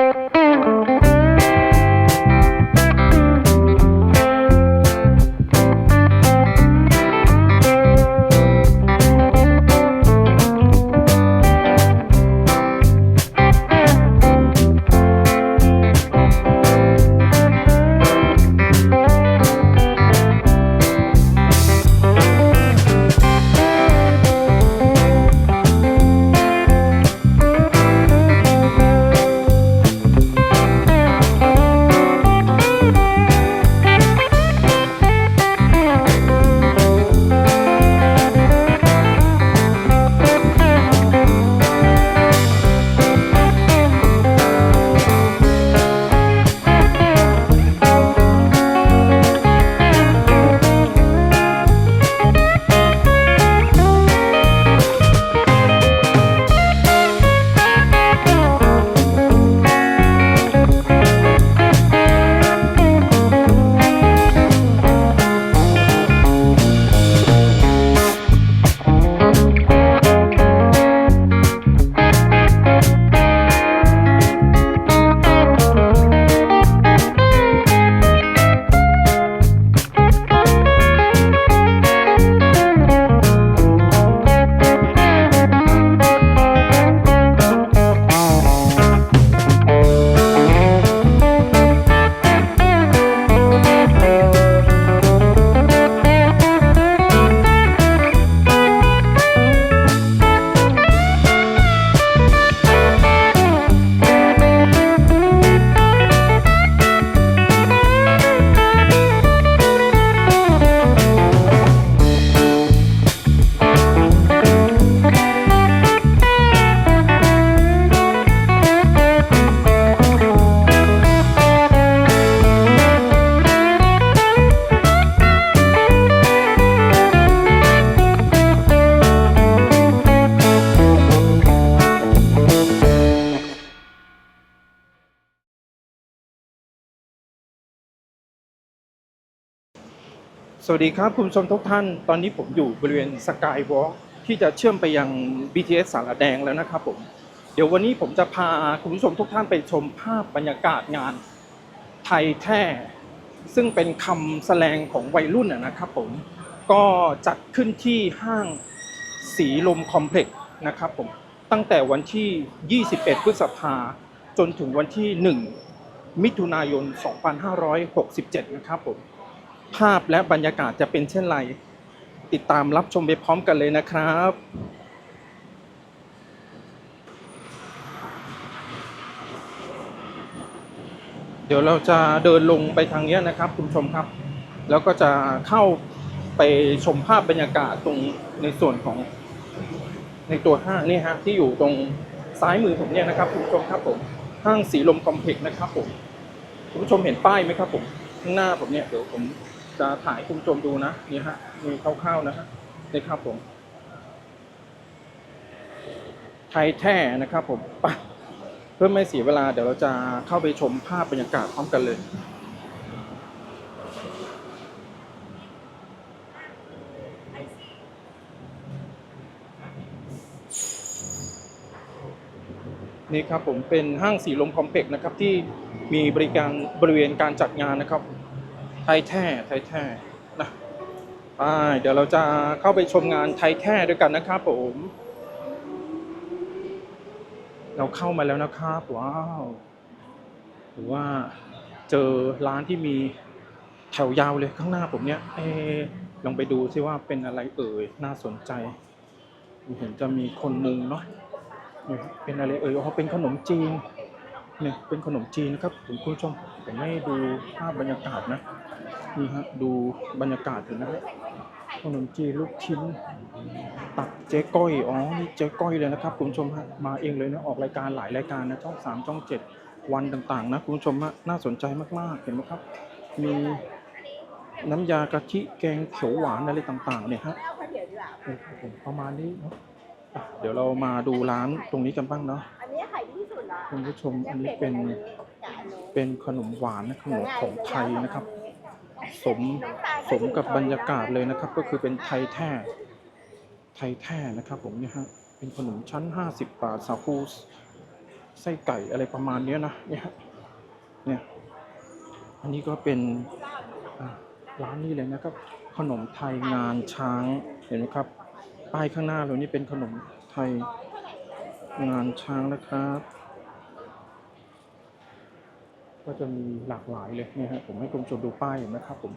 ส วัสดีครับคุณผู้ชมทุกท่าน ตอนนี้ผมอยู่บริเวณสกายวอล์กที่จะเชื่อมไปยัง BTS สารแดงแล้วนะครับผม เดี๋ยววันนี้ผมจะพาคุณผู้ชมทุกท่านไปชมภาพบรรยากาศงานไทยแท้ ซึ่งเป็นคำแสดงของวัยรุ่นนะนะครับผม ก็จัดขึ้นที่ห้างสีลมคอมเพล็กซ์นะครับผม ตั้งแต่วันที่ 21 พฤษภาจนถึงวันที่ 1 มิถุนายน 2567 นะครับผม ภาพและบรรยากาศจะเป็นเช่นไร ติดตามรับชมไปพร้อมกันเลยนะครับ เดี๋ยวเราจะเดินลงไปทางนี้นะครับคุณผู้ชมครับ แล้วก็จะเข้าไปชมภาพบรรยากาศตรงในส่วนของในตัวห้างนี่ฮะที่อยู่ตรงซ้ายมือผมเนี่ยนะครับคุณผู้ชมครับผมห้างสีลมคอมเพล็กซ์นะครับผมคุณผู้ชมเห็นป้ายไหมครับผมข้างหน้าผมเนี่ยเดี๋ยวผม จะถ่ายคุณผู้ชมดูนะนี่ฮะมีคร่าวๆนะฮะนี่ครับผมไทยแท้นะครับผมปเพื่อไม่เสียเวลาเดี๋ยวเราจะเข้าไปชมภาพบรรยากาศพร้อมกันเลยนี่ครับผมเป็นห้างสีลมคอมเพล็กซ์นะครับที่มีบริการบริเวณการจัดงานนะครับ ยแท้ไทยแท้นะไปเดี๋ยวเราจะเข้าไปชมงานไทยแท้ด้วยกันนะครับผม เราเข้ามาแล้วนะครับว้าวหรือว่าเจอร้านที่มีแถวยาวเลยข้างหน้าผมเนี่ยเอลองไปดูซิว่าเป็นอะไรเอ่ยน่าสนใจเห็นจะมีคนมุงเนาะเป็นอะไรเอ่ยอ๋อเป็นขนมจีนเนี่ยเป็นขนมจีนนะครับคุณผู้ชมผมให้ดูภาพบรรยากาศนะ นี่ฮะดูบรรยากาศเห็นนะขนมจีนลูกชิ้น ตักเจ๊ก้อยอ๋อนี่เจ๊ก้อยเลยนะครับคุณผู้ชมฮะมาเองเลยนะออกรายการหลายรายการนะช่องสามช่องเจ็ดวันต่างๆ นะคุณผู้ชมฮะน่าสนใจมากๆเห็นไหมครับ มีน้ำยากะทิแกงเขียวหวานอะไรต่างๆ เนี่ยฮะเอาข้าวเหนียวดีกว่านี่ครับผมประมาณนี้เนาะอะเดี๋ยวเรามาดูร้านตรงนี้กันบ้างเนาะอันนี้ขายดีที่สุดละคุณผู้ชมอันนี้เป็นเป็นขนมหวานนะขนมของไทยนะครับ สมสมกับบรรยากาศเลยนะครับ ก็คือเป็นไทยแท้ไทยแท้นะครับ ผมเนี่ยฮะเป็นขนมชั้น 50 บาทสาคูไส้ไก่อะไรประมาณนี้นะเนี่ยเนี่ยอันนี้ก็เป็นร้านนี้เลยนะครับ ขนมไทยงานช้างเห็นไหมครับป้ายข้างหน้าเรานี่เป็นขนมไทยงานช้างนะครับ ก็จะมีหลากหลายเลยนี่ฮะผมให้คุณผู้ชมดูป้ายเห็นไหมครับผม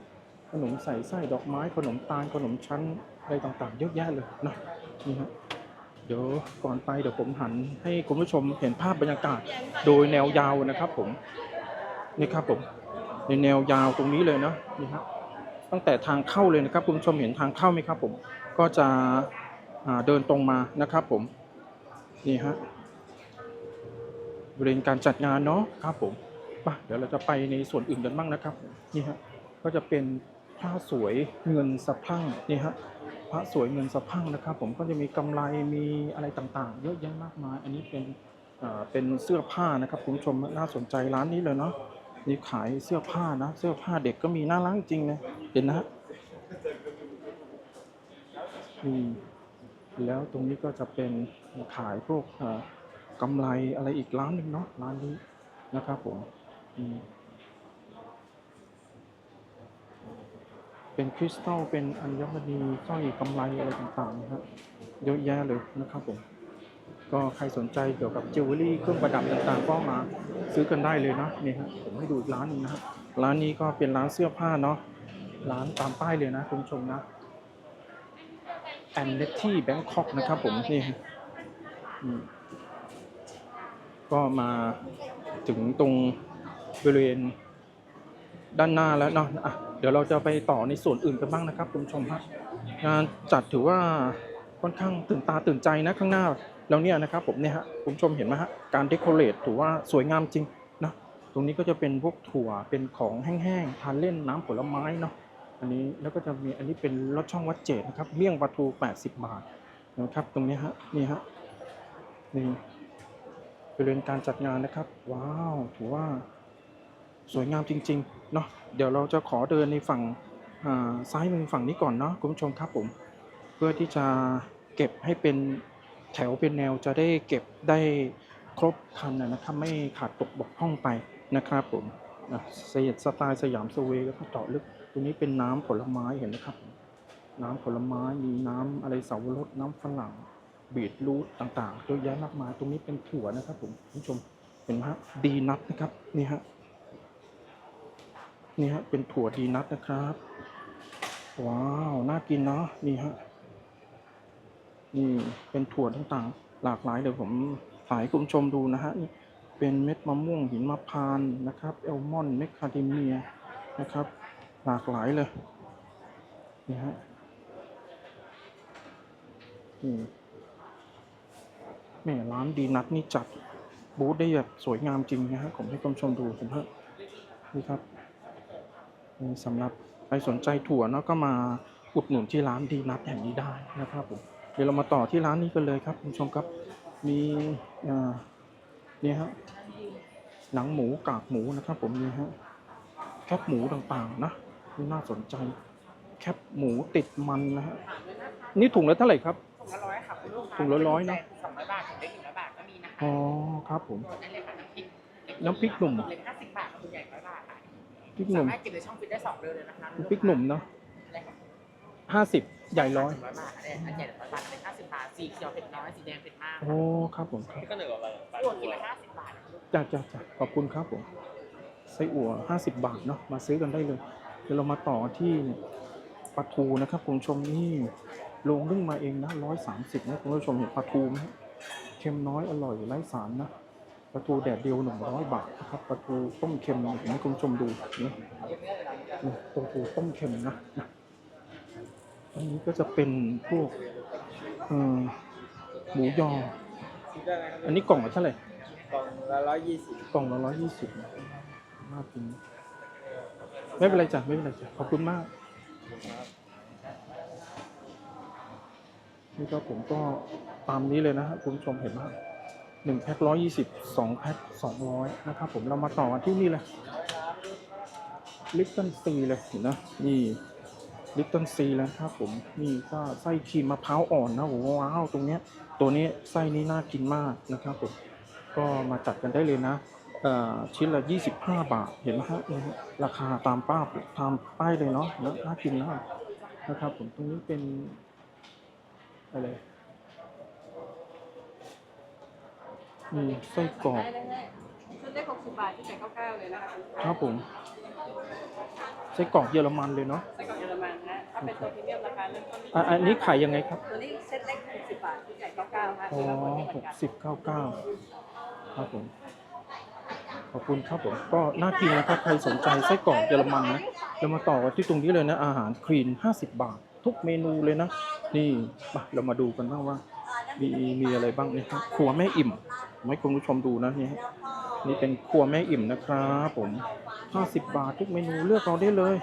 ขนมใส่ไส้ดอกไม้ขนมตาลขนมชั้นอะไรต่างๆ เยอะแยะเลยนะนี่ฮะเดี๋ยวก่อนไปเดี๋ยวผมหันให้คุณผู้ชมเห็นภาพบรรยากาศโดยแนวยาวนะครับ ผมนี่ครับผมในแนวยาวตรงนี้เลยนะนี่ฮะตั้งแต่ทางเข้าเลยนะครับคุณผู้ชมเห็นทางเข้าไหมครับ ผมก็จะเดินตรงมานะครับ ผมนี่ฮะบริเวณการจัดงานเนาะครับผม ไปเดี๋ยวเราจะไปในส่วนอื่นกันบ้างนะครับนี่ฮะก็จะเป็นผ้าสวยเงินสะพั่งนี่ฮะพระสวยเงินสะพั่งนะครับ ผมก็จะมีกำไรมีอะไรต่างๆ เยอะแยะมากมาย อันนี้เป็นอ่าเป็นเสื้อผ้านะครับคุณผู้ชมน่าสนใจร้านนี้เลยเนาะนี่ขายเสื้อผ้านะ เสื้อผ้าเด็กก็มีน่ารักจริงนะเห็นนะฮะนี่แล้วตรงนี้ก็จะเป็นขายพวกอ่ากำไรอะไรอีกร้านหนึ่งเนาะร้านนี้นะครับผม เป็นคริสตัล เป็นอัญมณีสร้อยกำไรอะไรต่างๆนะครับเยอะแยะเลยนะครับผม ก็ใครสนใจเกี่ยวกับจิวเวลรี่เครื่องประดับต่างๆ ก็มาซื้อกันได้เลยนะนี่ฮะผมให้ดูร้านนึงนะครับร้านนี้ก็เป็นร้านเสื้อผ้าเนาะร้านตามป้ายเลยนะคุณผู้ชมนะแอนเนที่แบงคอกนะครับผมนี่ฮะก็มาถึงตรง บริเวณด้านหน้าแล้วเนาะะเดี๋ยวเราจะไปต่อในส่วนอื่นกันบ้างนะครับคุณผู้ชมครับงานจัดถือว่าค่อนข้างตื่นตาตื่นใจนะข้างหน้าแล้วเนี่ยนะครับผมเนี่ยฮะคุณผู้ชมเห็นไหมฮะการเดคอเรทถือว่าสวยงามจริงนะตรงนี้ก็จะเป็นพวกถั่วเป็นของแห้งๆทานเล่นน้ำผลไม้เนาะอันนี้แล้วก็จะมีอันนี้เป็นรสช่องวัดเจดนะครับเมี่ยงปลาทู 80 บาทนะครับตรงนี้ฮะนี่ฮะนี่บริเวณการจัดงานนะครับ ว้าวถือว่า สวยงามจริงๆเนาะเดี๋ยวเราจะขอเดินในฝั่งซ้ายมือฝั่งนี้ก่อนเนาะคุณผู้ชมครับผม เพื่อที่จะเก็บให้เป็นแถวเป็นแนวจะได้เก็บได้ครบคันนะครับไม่ขาดตกบกพร่องไปนะครับผมเสียสไตล์สยามสเวแล้วก็เจาะลึกตรงนี้เป็นน้ำผลไม้เห็นไหมครับ น้ำผลไม้มีน้ำอะไรเสาวรสน้ำฝรั่งบีทรูทต่างๆเยอะแยะมากมายตรงนี้เป็นถั่วนะครับผมคุณผู้ชมเห็นไหมฮะดีนัทนะครับนี่ฮะ นี่ฮะเป็นถั่วดีนัทนะครับ ว้าว น่ากินเนาะนี่ฮะนี่เป็นถั่วต่างๆ หลากหลายเดี๋ยวผมถ่ายให้คุณชมดูนะฮะนี่เป็นเม็ดมะม่วงหินมะพร้านนะครับเอลมอนเมคคาเดเมียนะครับ หลากหลายเลยนี่ฮะนี่แม่ร้านดีนัทนี่จัดบูธได้แบบสวยงามจริงนะฮะผมให้คุณชมดูเห็นฮะนี่ครับ สำหรับใครสนใจถั่วเนาะก็มาอุดหนุนที่ร้านดีนัทแห่งนี้ได้นะครับผมเดี๋ยวเรามาต่อที่ร้านนี้กันเลยครับคุณผู้ชมครับมีอ่าเนี่ยฮะหนังหมูกากหมูนะครับ ผมนี่ฮะแคบหมูต่างๆนะนี่น่าสนใจแคบหมูติดมันนะฮะนี่ถุงละเท่าไหร่ครับถุงละร้อยค่ะคุณลูกค้าถุงละร้อยเนอะสองร้อยบาทถึงได้ถึงร้อยบาทก็มีนะคะอ๋อครับผมกดได้เลยค่ะน้ำพริกน้ำพริกหนุ่มเล็กห้าสิบบาท ริกหนุ่มสามารถเก็บในช่องฟิตได้สองเดือนเลยนะคะพริกหนุ่มเนาะอะไรค่ะห้าสิบใหญ่ร้อยร้อยบาทอันนี้อันใหญ่ร้อยบาทอันเล็กห้าสิบบาทสีเขียวเผ็ดน้อยสีแดงเผ็ดมากโอ้ครับผมครับก็เหนือกว่าอะไรตัวกินละห้าสิบบาทนะลูกจ้าจ้าจ้าขอบคุณครับผมไส้อั่ว50บาทเนาะมาซื้อกันได้เลย เดี๋ยวเรามาต่อที่ปลาทูนะครับคุณผู้ชมนี่ลงนึ่งมาเองนะ130นะคุณผู้ชมเห็นปลาทูไหมฮะเค็มน้อยอร่อยไร้สารนะ ปลาทูแดดเดียว100บาทนะครับปลาทูต้มเค็มเห็นไหมคุณผู้ชมดูนี่นี่ปลาทูต้มเค็มนะนะอันนี้ก็จะเป็นพวกเอ่อหมูยอ อันนี้กล่องละเท่าไหร่กล่องละร้อยยี่สิบกล่องละร้อยยี่สิบน่ากินไม่เป็นไรจ้ะไม่เป็นไรจ้ะขอบคุณมากนี่ก็ผมก็ตามนี้เลยนะฮะคุณผู้ชมเห็นไหม หนึ่งแพ็คร้อยยี่สิบสองแพ็คสองร้อยนะครับผมเรามาต่อกันที่นี่เลยลิปตันซีเลยเห็นนะนี่ลิปตันซีแล้วครับผมนี่ก็ไส้ครีมมะพร้าวอ่อนนะโอ้ว้าวตรงเนี้ยตัวนี้ไส้นี้น่ากินมากนะครับผมก็มาจัดกันได้เลยนะชิ้นละ 25 บาท เห็นไหมฮะราคาตามป้าตามป้ายเลยเนาะน่ากินนะนะครับผมตรงนี้เป็นอะไร มีไส้กรอกได้เลยชุดเล็ก60บาทที่ใส่ข้าวเก้าเลยนะคะครับผมไส้กรอกเยอรมันเลยเนาะไส้กรอกเยอรมันนะถ้าเป็นตัวพรีเมียมราคาเริ่มต้นที่อะอันนี้ขายยังไงครับ ตัวนี้เซ็ตเล็ก60บาทที่ใส่ข้าวเก้าค่ะอ๋อคือละคนไม่เหหมือนกกันสิบเก้าเก้าครับผมขอบคุณครับผมก็น่ากินนะครับใครสนใจไส้กรอกเยอรมันนะเรามาต่อกันที่ตรงนี้เลยนะอาหารคลีน 50 บาท ทุกเมนูเลยนะ นี่มาเรามาดูกันบ้างว่า มีมีอะไรบ้างเนี่ยครับครัวแม่อิ่มให้คุณผู้ชมดูนะนี่ฮะนี่เป็นครัวแม่อิ่มนะครับผม50 บาททุกเมนูเลือกเราได้เลย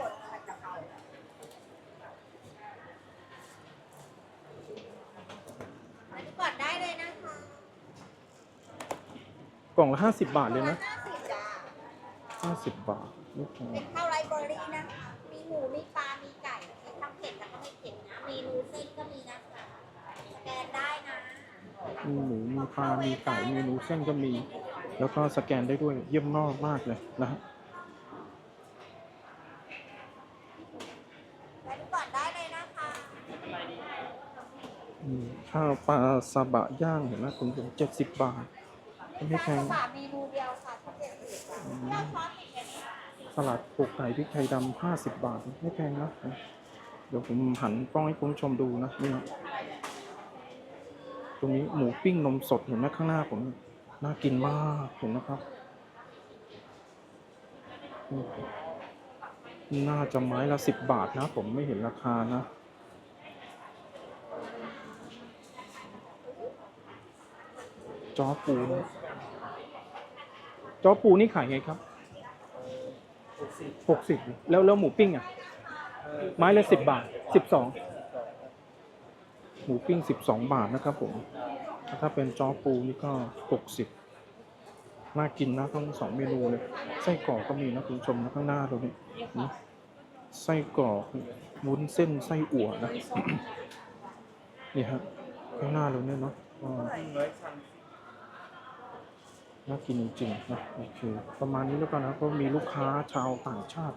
อันนี้ก่อนได้เลยนะคะกล่องละ50 บาทเลยนะห้าสิบจ้า50 บาทนี่ครับเป็นข้าวไรซ์เบอร์รี่นะคะ มีหมู มีปลา มีไก่ มีทั้งเผ็ดแล้วก็ไม่เผ็ดนะเมนูเส้นก็มีนะคะสแกนได้นะ มีหมูมีปลา มีไก่เมนูเส้นก็มี แล้วก็สแกนได้ด้วยเยี่ยมมากมากเลยนะฮะแล้วดูก่อนได้เลยนะคะอืมข้าวปลาซาบะย่างเห็นไหมคุณผู้ชมเจ็ดสิบบาทไม่แพงสามเมนูเดียวค่ะที่เจ็ดสิบจ้ะข้าวซอสติดกันค่ะสลัดปลูกไก่พริกไทยดำห้าสิบบาท ไม่แพงนะ เดี๋ยวผมหันกล้องให้คุณผู้ชมดูนะนี่นะ ตรงนี้หมูปิ้งนมสดเห็นไหมข้างหน้าผมน่ากินมากเห็นนะครับ น่าจะไม้ละสิบบาทนะ ผมไม่เห็นราคานะจอปูนะจอปูนี่ขายไงครับหกสิบแล้วแล้วหมูปิ้งอะ ไม้ละสิบบาทสิบสอง มูปิ้งสิบสองบาทนะครับผม ถ้าเป็นจอปูนี่ก็หกสิบน่ากินนะทั้งสองเมนูเลย ไส้กรอกก็มีนะคุณผู้ชมนะข้างหน้าเราเนี่ยนี่ไส้กรอกวุ้นเส้นไส้อั่วนะนี่ฮะข้างหน้าเราเนี่ยเนาะน่ากินจริงๆนะโอเคประมาณนี้แล้วกันนะเพราะมีลูกค้าชาวต่างชาติ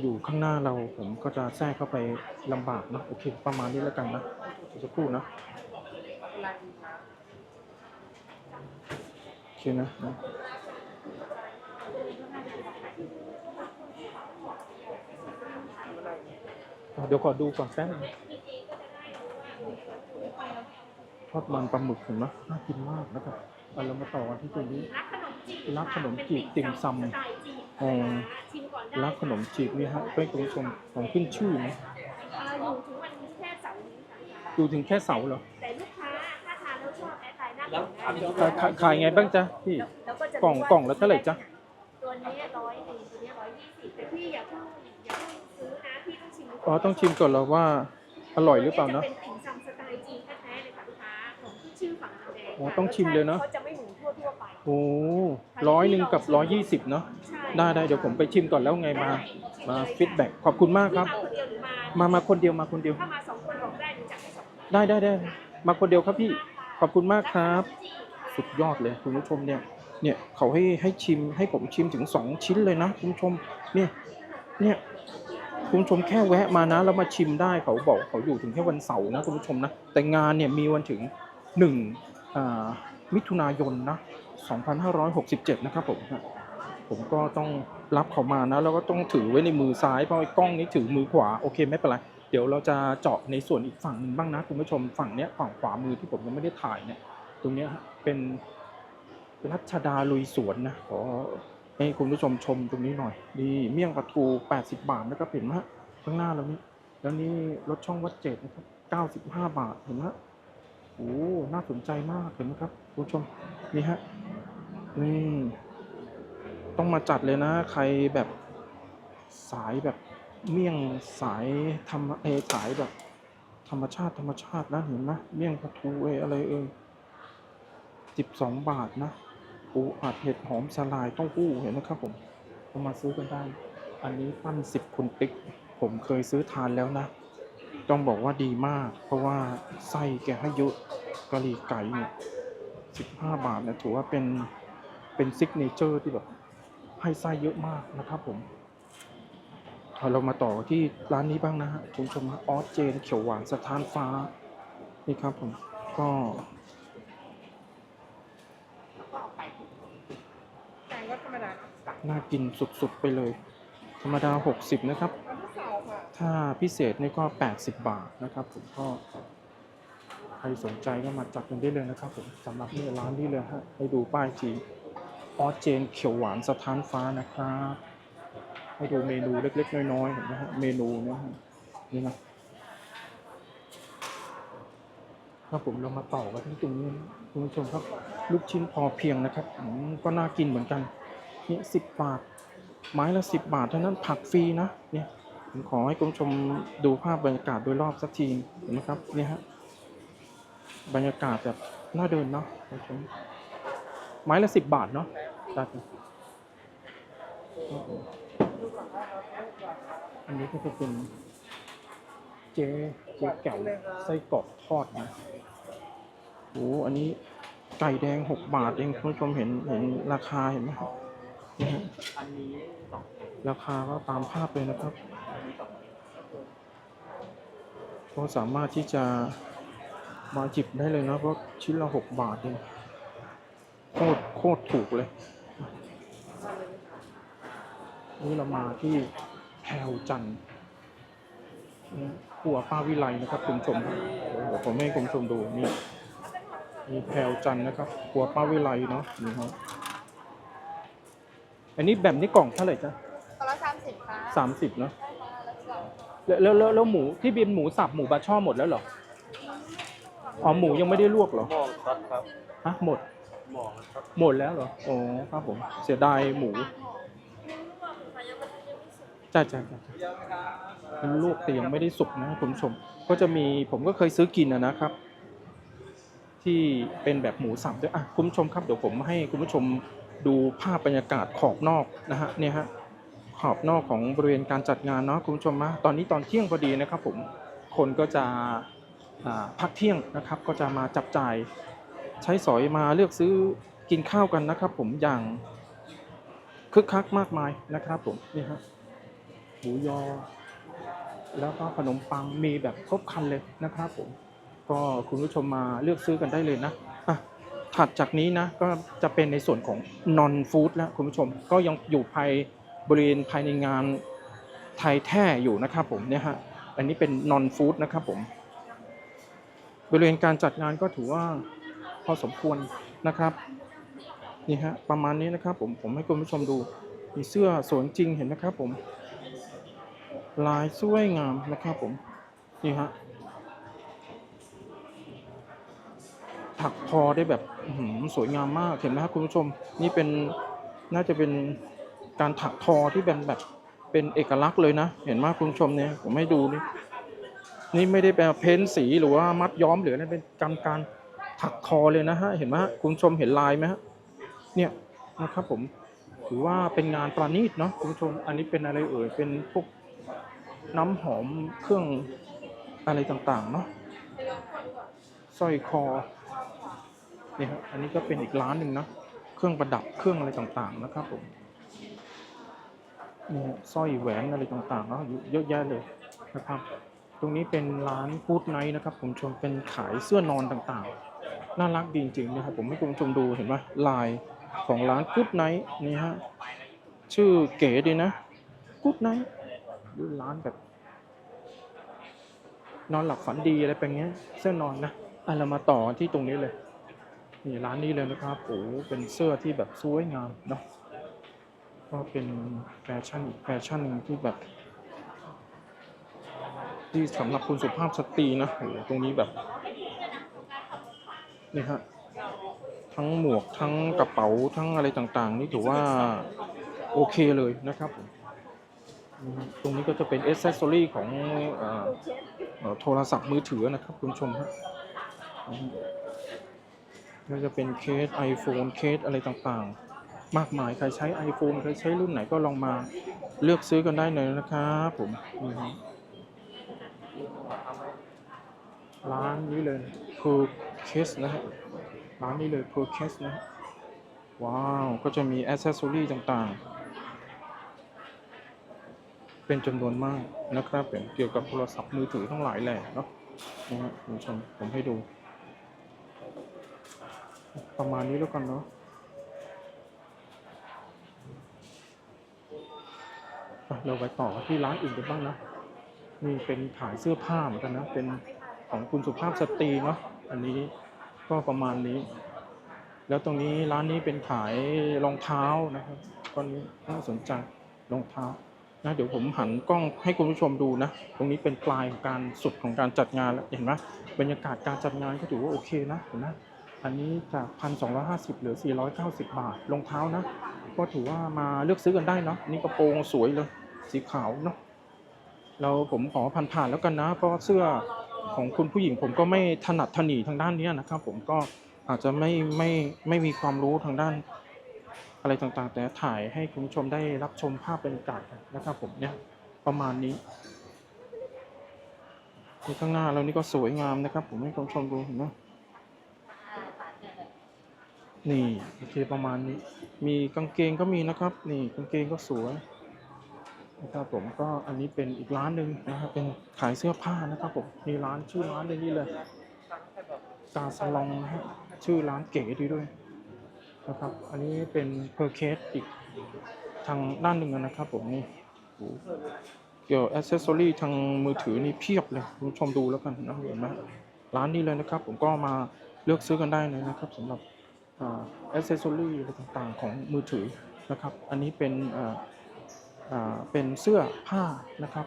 อยู่ข้างหน้าเราผมก็จะแทรกเข้าไปลำบากนะโอเค ประมาณนี้แล้วกันนะ สักครู่นะโอเคนะนะเดี๋ยวขอดูก่อนแป๊บทอดมันปลาหมึกเห็นไหมน่ากินมากนะครับเอาเรามาต่อกันที่ตรงนี้รักขนมจีบติ่มซำสไตล์จีบอ๋อชิมก่อนได้ร้านขนมจีบนี่ฮะเป็นคุณผู้ชมของขึ้นชื่อนะ เอ่ออยู่ถึงวันนี้แค่เสาร์นี้ค่ะ ดูถึงแค่เสาเหรอ แต่ลูกค้าถ้าทานแล้วชอบแอดไลน์หน้าแล้วกล่องขายขายขายไงบ้างจ๊ะพี่ แล้วก็จะกล่องรู้ว่ากล่องละเท่าไหร่จ๊ะ ตัวนี้ร้อยหนึ่งตัวนี้ร้อยยี่สิบแต่พี่อย่าเพิ่งอย่าเพิ่งซื้อนะพี่ต้องชิมอ๋อต้องชิมก่อนแล้วว่าอร่อยหรือเปล่านะตัวจะเป็นติ่มซำสไตล์จีนแท้ๆเลยค่ะลูกค้าของที่ชื่อฝั่งน้ำแดงอ๋อต้องชิมเลยเนอะ เขาจะไม่เหมือนทั่วทั่วๆไป โอ้ร้อยหนึ่งกับร้อยยี่สิบเนาะ ใช่ได้ได้เดี๋ยวผมไปชิมก่อนแล้วไงมา มาฟีดแบ็กขอบคุณมากครับพี่มาคนเดียวหรือมา มามาคนเดียวมาคนเดียว ถ้ามา ได้ได้ได้มาคนเดียวครับพี่ขอบคุณมากครับ สุดยอดเลยคุณผู้ชมเนี่ยเนี่ยเขาให้ให้ชิมให้ผมชิมถึงสองชิ้นเลยนะคุณผู้ชมเนี่ยเนี่ยคุณผู้ชมแค่แวะมานะแล้วมาชิมได้เขาบอกเขาอยู่ถึงแค่วันเสาร์นะคุณผู้ชมนะแต่งานเนี่ยมีวันถึงหนึ่งมิถุนายนนะ2567 นะครับผมผมก็ต้องรับเขามานะแล้วก็ต้องถือไว้ในมือซ้ายเพราะไอ้กล้องนี้ถือมือขวาโอเคไม่เป็นไร เดี๋ยวเราจะเจาะในส่วนอีกฝั่งหนึ่งบ้างนะคุณผู้ชมฝั่งเนี้ยฝั่งขวามือที่ผมยังไม่ได้ถ่ายเนี่ย ตรงเนี้ยเป็นรัชดาลุยสวนนะขอให้คุณผู้ชมชมตรงนี้หน่อย ดีเมี่ยงปลาทู 80 บาทนะครับเห็นไหมข้างหน้าเรานี่แล้วนี่รถช่องวัดเจ็ดนะครับ 95 บาทเห็นไหมโอ้น่าสนใจมากเห็นไหมครับคุณผู้ชมนี่ฮะนี่ต้องมาจัดเลยนะ ใครแบบสายแบบ เมี่ยงสายธรรมเอสายแบบ ธรรมชาติธรรมชาตินะเห็นไหมเมี่ยงปลาทูเอยอะไรเอยสิบสองบาทนะปูอัดเห็ดหอมสลายเต้าหู้เห็นไหมครับผมก็มาซื้อกันได้ อันนี้ปั้นสิบคุณติ๊ก ผมเคยซื้อทานแล้วนะ ต้องบอกว่าดีมาก เพราะว่าไส้แกให้เยอะกะหรี่ไก่เนี่ย15บาทเนี่ยถือว่าเป็นเป็นซิกเนเจอร์ที่แบบให้ไส้เยอะมากนะครับผม เรามาต่อที่ร้านนี้บ้างนะฮะคุณผู้ชมฮะออสเจนเขียวหวานสถานฟ้า นี่ครับผม ก็น่ากินสุดๆไปเลย ธรรมดา 60 นะครับ ถ้าพิเศษนี่ก็ 80 บาทนะครับผมก็ใครสนใจก็มาจัดกันได้เลยนะครับผมสำหรับนี่ร้านนี้เลยฮะให้ดูป้ายจีออสเจนเขียวหวานสถานฟ้านะครับ ให้ดูเมนูเล็กๆ น้อยๆเห็นไหมฮะเมนูเนะฮะนี่นะครับผมเรามาต่อกันที่ตรงนี้คุณผู้ชมครับลูกชิ้นพอเพียงนะครับก็น่ากินเหมือนกันนี่สิบบาท ไม้ละสิบบาทเท่านั้นผักฟรีนะเนี่ยผมขอให้คุณผู้ชมดูภาพบรรยากาศโดยรอบสักทีเห็นไหมครับเนี่ยฮะบรรยากาศแบบน่าเดินเนาะคุณผู้ชมไม้ละสิบบาทเนาะจัดนะ อันนี้ก็จะเป็นเจ๊เจ๊แก่วไส้กรอกทอดนะโอ้อันนี้ไก่แดงหกบาทเองคุณผู้ชมเห็นเห็นราคาเห็นไหมครับนี่ฮะอันนี้สองราคาก็ตามภาพเลยนะครับ ก็สามารถที่จะมาจิบได้เลยนะเพราะชิ้นละหกบาทเองโคตรโคตรถูกเลย นี่เรามาที่แพรวจันทร์นี่ครัวป้าวิไลนะครับคุณผู้ชมครับเดี๋ยวผมให้คุณผู้ชมดูนี่มีแพรวจันทร์นะครับครัวป้าวิไลเนาะนี่ครับอันนี้แบบนี้กล่องเท่าไหร่จ๊ะคนละสามสิบค่ะสามสิบเนาะได้ค่ะแล้วก็แล้วแล้วแล้วแล้วหมูที่เป็นหมูสับหมูบาช่อหมดแล้วเหรออ๋อหมูยังไม่ได้ลวกเหรอมองครับครับฮะหมดมองครับหมดแล้วเหรออ๋อครับผมเสียดายหมู จ้าจ้าจ้ามันลวกแต่ยังไม่ได้สุกนะคุณผู้ชม ก็จะมีผมก็เคยซื้อกินนะครับ ที่เป็นแบบหมูสับด้วยอะคุณผู้ชมครับเดี๋ยวผมให้คุณผู้ชมดูภาพบรรยากาศขอบนอกนะฮะเนี่ยฮะขอบนอกของบริเวณการจัดงานเนาะคุณผู้ชมนะตอนนี้ตอนเที่ยงพอดีนะครับ ผมคนก็จะพักเที่ยงนะครับ ก็จะมาจับจ่ายใช้สอยมาเลือกซื้อกินข้าวกันนะครับ ผมอย่างคึกคักมากมายนะครับ ผมนี่ฮะ หมูยอ แล้วก็ขนมปังมีแบบครบคันเลยนะครับผม ก็คุณผู้ชมมาเลือกซื้อกันได้เลยนะะถัดจากนี้นะก็จะเป็นในส่วนของ non food แล้วคุณผู้ชมก็ยังอยู่ภายบริเวณภายในงานไทยแท้อยู่นะครับผมเนี่ยฮะอันนี้เป็น non food นะครับผมบริเวณการจัดงานก็ถือว่าพอสมควรนะครับนี่ฮะประมาณนี้นะครับผมผมให้คุณผู้ชมดูมีเสื้อสวยจริงเห็นไหมครับผม ลายสวยงามนะครับผม นี่ฮะถักทอได้แบบสวยงามมากเห็นไหมครับคุณผู้ชม นี่เป็นน่าจะเป็นการถักทอที่เป็นแบบเป็นเอกลักษณ์เลยนะ เห็นไหมคุณผู้ชมเนี่ยผมให้ดูนี่นี่ไม่ได้เป็นเพ้นสีหรือว่ามัดย้อมหรืออะไรเป็นการการถักทอเลยนะฮะเห็นไหมคุณผู้ชมเห็นลายไหมฮะเนี่ยนะครับผมถือว่าเป็นงานประณีตเนาะคุณผู้ชมอันนี้เป็นอะไรเอ่ยเป็นพวก น้ำหอมเครื่องอะไรต่างๆ เนาะสร้อยคอเนี่ครับอันนี้ก็เป็นอีกร้านหนึ่งนะเครื่องประดับเครื่องอะไรต่างๆ นะครับผมนี่สร้อยแหวนอะไรต่างๆเนาะเยอะแยะเลยนะครับ ตรงนี้เป็นร้านฟู้ดไนท์นะครับ ผมชมเป็นขายเสื้อนอนต่างๆ น่ารักดีจริงๆนะครับผมให้คุณผู้ชมดูเห็นไหมลายของร้านกู๊ดไนท์นี่ฮะชื่อเก๋ดีนะกู๊ดไนท์ ร้านแบบ นอนหลับฝันดีอะไรแบบเนี้ยเสื้อนอนนะอะเรามาต่อที่ตรงนี้เลยนี่ร้านนี้เลยนะครับโอ้เป็นเสื้อที่แบบสวยงามเนาะก็เป็นแฟชั่นแฟชั่นที่แบบ ที่สำหรับคุณสุภาพสตรีนะโอ้ตรงนี้แบบนี่ฮะทั้งหมวกทั้งกระเป๋าทั้งอะไรต่างๆ นี่ถือว่าโอเคเลยนะครับผม ตรงนี้ก็จะเป็นเอ c เซสซอรี่ของออโทรศัพท์มือถือนะครับคุณผู้ชมฮะก็จะเป็นเคส iPhone เคสอะไรต่างๆ มากมาย ใครใช้ iPhone ใครใช้รุ่นไหนก็ลองมาเลือกซื้อกันได้เลยนะครับผมร้านนี้เลยคือเคสนะฮะร้านนี้เลย p e r c a s นะว้าว ก็จะมีอ c เซสซอรีต่างๆ เป็นจำนวนมากนะครับเป็นเกี่ยวกับโทรศัพท์มือถือทั้งหลายแหล่เนาะนะฮะคุณผู้ชมผมให้ดู ประมาณนี้แล้วกันเนาะเราไปต่อที่ร้านอื่นกันบ้างนะนี่เป็นขายเสื้อผ้าเหมือนกันนะ เป็นของคุณสุภาพสตรีเนาะอันนี้ก็ประมาณนี้ แล้วตรงนี้ร้านนี้เป็นขายรองเท้านะครับตอนนี้น่าสนใจรองเท้า นะเดี๋ยวผมหันกล้องให้คุณผู้ชมดูนะ ตรงนี้เป็นปลายของการสุดของการจัดงานแล้วเห็นไหมบรรยากาศการจัดงานก็ถือว่าโอเคนะเห็นไหมอันนี้จากพันสองเหลือ 490 บาทรองเท้านะ ก็ถือว่ามาเลือกซื้อกันได้เนาะนี่กระโปรงสวยเลย สีขาวเนาะเราผมขอผ่านๆแล้วกันนะ เพราะเสื้อของคุณผู้หญิงผมก็ไม่ถนัดถนีทางด้านนี้นะครับ ผมก็อาจจะไม่ไม่ไม่มีความรู้ทางด้าน อะไรต่างๆ แต่ถ่ายให้คุณผู้ชมได้รับชมภาพบรรยากาศนะครับผมเนี่ยประมาณนี้นี่ข้างหน้าเรานี่ก็สวยงามนะครับ ผมให้คุณผู้ชมดูเห็นไหมนี่โอเคประมาณนี้ มีกางเกงก็มีนะครับ นี่กางเกงก็สวยนะครับผมก็อันนี้เป็นอีกร้านหนึ่งนะครับเป็นขายเสื้อผ้านะครับผมมีร้านชื่อร้านเลยนี่เลยกาสลองนะฮะชื่อร้านเก๋ดีด้วย นะครับ อันนี้เป็นเพอร์เคสอีกทางด้านหนึ่งนะครับผมนี่เกี่ยวอ c เซสซอรี่ทางมือถือนี่เพียบเลยคุณผู้ชมดูแล้วกันนะเห็นไหมร้านนี้เลยนะครับ ผมก็มาเลือกซื้อกันได้เลยนะครับสำหรับอ c เซสซอรี่อะไรต่างๆ ของมือถือนะครับ อันนี้เป็นเป็นเสื้อผ้านะครับ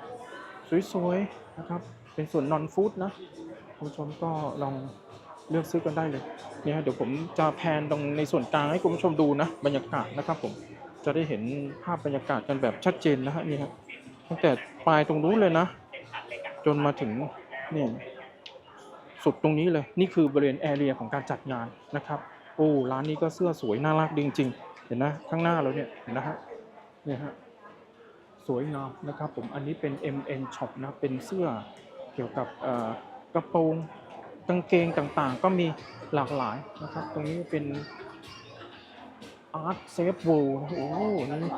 สวยๆนะครับ เป็นส่วนนอนฟู้ดนะคุณผู้ชมก็ลอง เลือกซื้อกันได้เลยเนี่ยเดี๋ยวผมจะแพนตรงในส่วนกลางให้คุณผู้ชมดูนะบรรยากาศนะครับผมจะได้เห็นภาพบรรยากาศกันแบบชัดเจนนะฮะนี่ครับตั้งแต่ปลายตรงนู้นเลยนะ จนมาถึงเนี่ยสุดตรงนี้เลยนี่คือบริเวณแอเรียของการจัดงานนะครับโอ้ร้านนี้ก็เสื้อสวยน่ารักจริงๆ เห็นนะข้างหน้าเราเนี่ยเห็นนะฮะเนี่ยฮะสวยงามนะครับผมอันนี้เป็น MN Shop นะเป็นเสื้อเกี่ยวกับกระโปรง กางเกงต่างๆ ก็มีหลากหลายนะครับ ตรงนี้เป็น Art Safe World นะโอ้โหนี่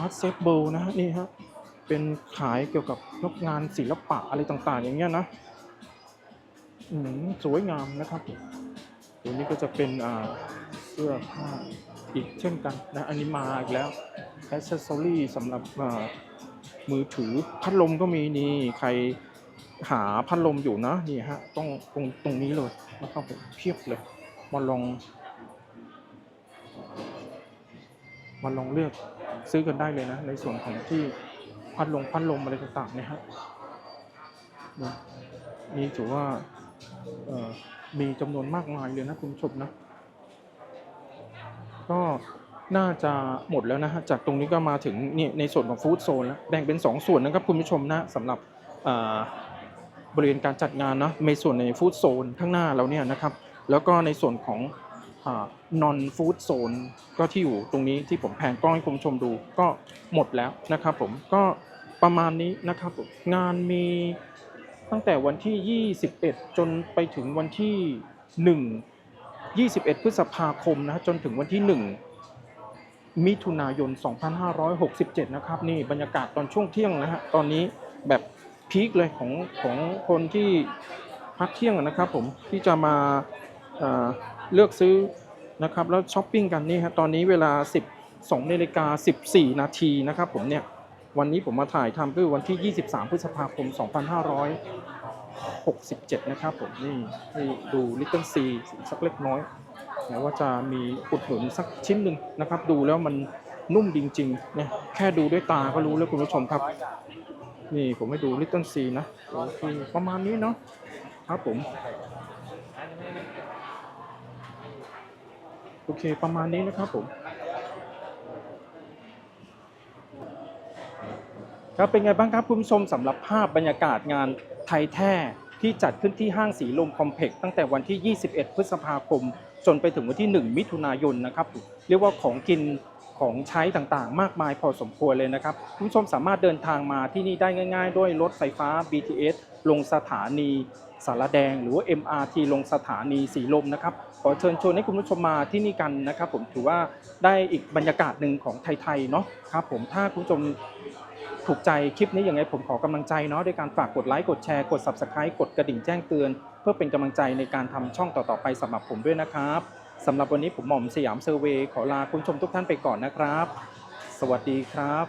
Art Safe World นะฮะนี่ฮะเป็นขายเกี่ยวกับยกงานศิลปะอะไรต่างๆ อย่างเงี้ยนะอืมสวยงามนะครับตัวนี้ก็จะเป็นอ่าเสื้อผ้าอีกเช่นกันนะอันนี้มาอีกแล้วแอ c เซสซอรี่สำหรับมือถือพัดลมก็มีนี่ใคร หาพัดลมอยู่นะนี่ฮะต้องตรงตรงนี้เลยนะครับผมเพียบเลย มาลอง มาลองเลือกซื้อกันได้เลยนะ ในส่วนของที่พัดลมพัดลมอะไรต่างๆเนี่ยฮะนี่ถือว่ามีจำนวนมากมายเลยนะคุณผู้ชมนะ ก็น่าจะหมดแล้วนะฮะจากตรงนี้ก็มาถึงนี่ในส่วนของฟู้ดโซนแล้วแบ่งเป็น 2 ส่วนนะครับคุณผู้ชมนะสำหรับ บริเวณการจัดงานนะในส่วนในฟู้ดโซนข้างหน้าเราเนี่ยนะครับ แล้วก็ในส่วนของนอนฟู้ดโซนก็ที่อยู่ตรงนี้ที่ผมแผนกล้องให้คุณชมดูก็หมดแล้วนะครับผมก็ประมาณนี้นะครับผมงานมีตั้งแต่วันที่ 21 จนไปถึงวันที่ 1 21 พฤษภาคมนะฮะจนถึงวันที่ 1 มิถุนายน 2567 นะครับ นี่บรรยากาศตอนช่วงเที่ยงนะฮะตอนนี้แบบ พีคเลยของของคนที่พักเที่ยงนะครับผมที่จะมาเอ่อเลือกซื้อนะครับแล้วช้อปปิ้งกันนี่ฮะตอนนี้เวลา 12นาฬิกา14 นาทีนะครับผมเนี่ยวันนี้ผมมาถ่ายทำคือวันที่ 23 พฤษภาคม 2567 นะครับผมนี่ให้ดู Little C สักเล็กน้อยแม้ว่าจะมีอุดหนุนสักชิ้นหนึ่งนะครับ ดูแล้วมันนุ่มจริงๆเนี่ยแค่ดูด้วยตาก็รู้แล้วคุณผู้ชมครับ นี่ผมให้ดู Little C นะโอเคประมาณนี้เนาะครับผมโอเคประมาณนี้นะครับผมครับเป็นไงบ้างครับคุณผู้ชมสำหรับภาพบรรยากาศงานไทยแท้ที่จัดขึ้นที่ห้างสีลมคอมเพล็กซ์ตั้งแต่วันที่ 21 พฤษภาคม จนไปถึงวันที่ 1 มิถุนายนนะครับ เรียกว่าของกิน ของใช้ต่างๆ มากมายพอสมควรเลยนะครับคุณผู้ชมสามารถเดินทางมาที่นี่ได้ง่าย ๆ ด้วยรถไฟฟ้า BTS ลงสถานีสารแดง หรือว่า MRT ลงสถานีสีลมนะครับขอเชิญชวนให้คุณผู้ชมมาที่นี่กันนะครับ ผมถือว่าได้อีกบรรยากาศหนึ่งของไทยๆเนาะครับผมถ้าคุณผู้ชมถูกใจคลิปนี้ยังไงผมขอกำลังใจเนาะด้วยการฝากกดไลค์กดแชร์กด Subscribe กดกระดิ่งแจ้งเตือน เพื่อเป็นกำลังใจในการทำช่องต่อๆไปสำหรับผมด้วยนะครับ สำหรับวันนี้ผมหม่อมสยามเซอร์เวย์ขอลาคุณชมทุกท่านไปก่อนนะครับ สวัสดีครับ